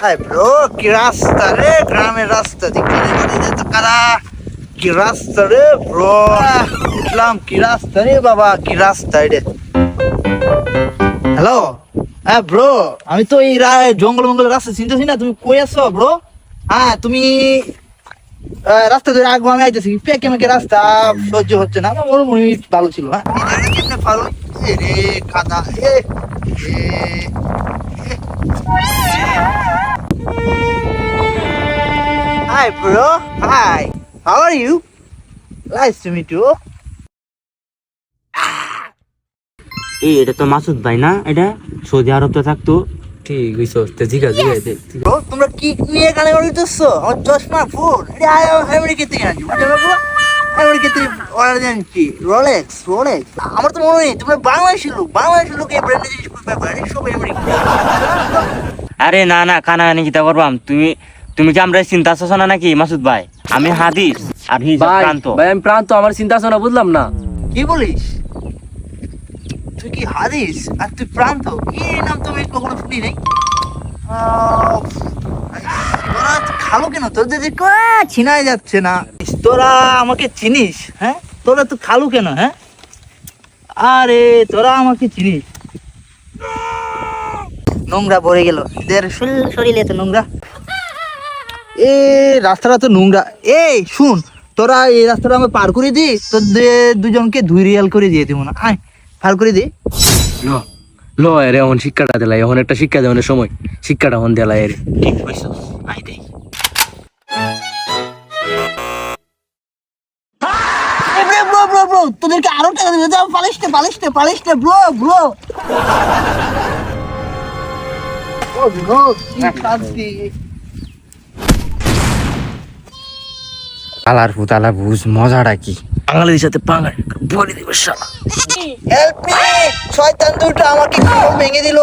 Hi bro কি রাস্তা রে? গ্রামের রাস্তা দিকে যেতে কারা? কি রাস্তা রে ব্রো উঠলাম কি রাস্তা রে বাবা, কি রাস্তা রে? হ্যালো হ্যাঁ ব্রো আমি তো এই রা- জঙ্গল মঙ্গলের রাস্তা চিনতেছি না, তুমি কই আছো ব্রো হ্যাঁ তুমি রাস্তা ধরে আগো আমি আইতেছি পেকে মেকে রাস্তা? সহ্য হচ্ছে না, আমার মনে ভালো ছিল হ্যাঁ? ভালো রে, কাদা এ। Hi, bro. Hi. How are you? Nice to meet you. এই এটা তো মাসুদ ভাই না? এটা সৌদি আরব তো থাকতো। ঠিক হইছো তে জিগা জিগা দে তোমরা কি নিয়ে গানে বলতেছো আমার চশমা ফোন এটা আমেরিকা থেকে আনছি। বুঝতে পারব আমেরিকা থেকে অর্ডার আনছি। রোলেক্স রোলেক্স আমার তো মনে নেই তোমরা বাংলাদেশের লোক। বাংলাদেশের লোক এই ব্র্যান্ডের জিনিস খুব ব্যাপার সব আমেরিকা আরে না না কানা কানাকানি কিতা করবাম তুমি তুমি কি আমরা চিন্তা আছো না নাকি মাসুদ ভাই? আমি হাদিস আর হি ভাই প্রান্ত ভাই আমি প্রান্ত আমার চিন্তা না বুঝলাম না। কি বলিস? তুই কি হাদিস? আর তুই প্রান্ত এই নাম তো আমি কখনো শুনি নাই। তোরা খালো কেন? তোদের যে চিনাই যাচ্ছে না। তোরা আমাকে চিনিস হ্যাঁ? তোরা তো খালু কেন হ্যাঁ? আরে তোরা আমাকে চিনিস। নোংরা ভরে গেল। শরীর- শরীরে তো নোংরা। এ রাস্তাটা তো নোংরা। এই শুন তোরা এই রাস্তাটা আমি পার করে দি তোদের দুজনকে দুই রিয়াল করে দিয়ে দিব না। আয় পার করে দি। ল ল এরে এখন শিক্ষাটা দিলাই এখন একটা শিক্ষা দেওয়ার সময়। শিক্ষাটা এখন দিলাই এরে। ঠিক কইছ আয় দেই ব্রো ব্রো ব্রো তোদেরকে আরও টাকা দিবে। যাও পালিশতে পালিশতে পালিশতে ব্রো ব্রো। ও ব্রো কি শান্তি আলার ভূত আলা ভুজ মজাটা কি? বাঙালির সাথে বাঙালি বলে দিবে শালা। হেল্প মি শয়তান দুটো আমাকে ভেঙে দিল?